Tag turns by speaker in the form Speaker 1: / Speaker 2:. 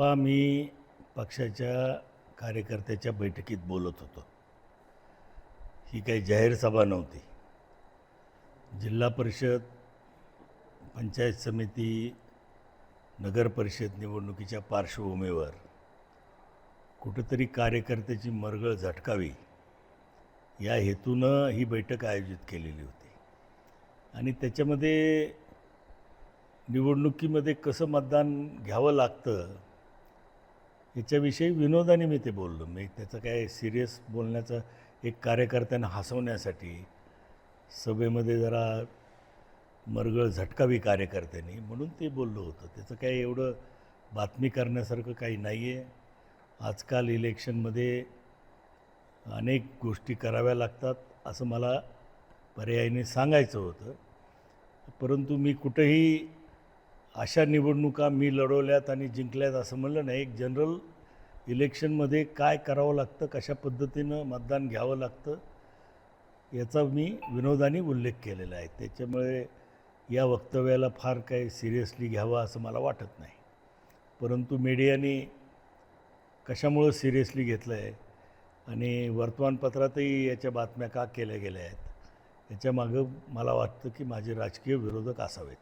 Speaker 1: पहा मी पक्षाच्या कार्यकर्त्याच्या बैठकीत बोलत होतो ही काही जाहीर सभा नव्हती. जिल्हा परिषद पंचायत समिती नगर परिषद निवडणुकीच्या पार्श्वभूमीवर कुठंतरी कार्यकर्त्याची मरगळ झटकावी या हेतूनं ही बैठक आयोजित केलेली होती. आणि त्याच्यामध्ये निवडणुकीमध्ये कसं मतदान घ्यावं लागतं याच्याविषयी विनोदाने मी ते बोललो. मी त्याचं काय सिरियस बोलण्याचं एक कार्यकर्त्यांना हसवण्यासाठी सभेमध्ये जरा मरगळ झटकावी कार्यकर्त्यांनी म्हणून ते बोललो होतं. त्याचं काय एवढं बातमी करण्यासारखं काही नाही आहे आजकाल इलेक्शनमध्ये अनेक गोष्टी कराव्या लागतात असं मला पर्यायाने सांगायचं होतं. परंतु मी कुठंही अशा निवडणुका मी लढवल्यात आणि जिंकल्यात असं म्हणलं नाही. एक जनरल इलेक्शनमध्ये काय करावं लागतं कशा पद्धतीनं मतदान घ्यावं लागतं याचा मी विनोदाने उल्लेख केलेला आहे. त्याच्यामुळे या वक्तव्याला फार काही सिरियसली घ्यावं असं मला वाटत नाही. परंतु मीडियाने कशामुळं सिरियसली घेतलं आहे आणि वर्तमानपत्रातही याच्या बातम्या का केल्या गेल्या आहेत याच्यामागं मला वाटतं की माझे राजकीय विरोधक असावेत.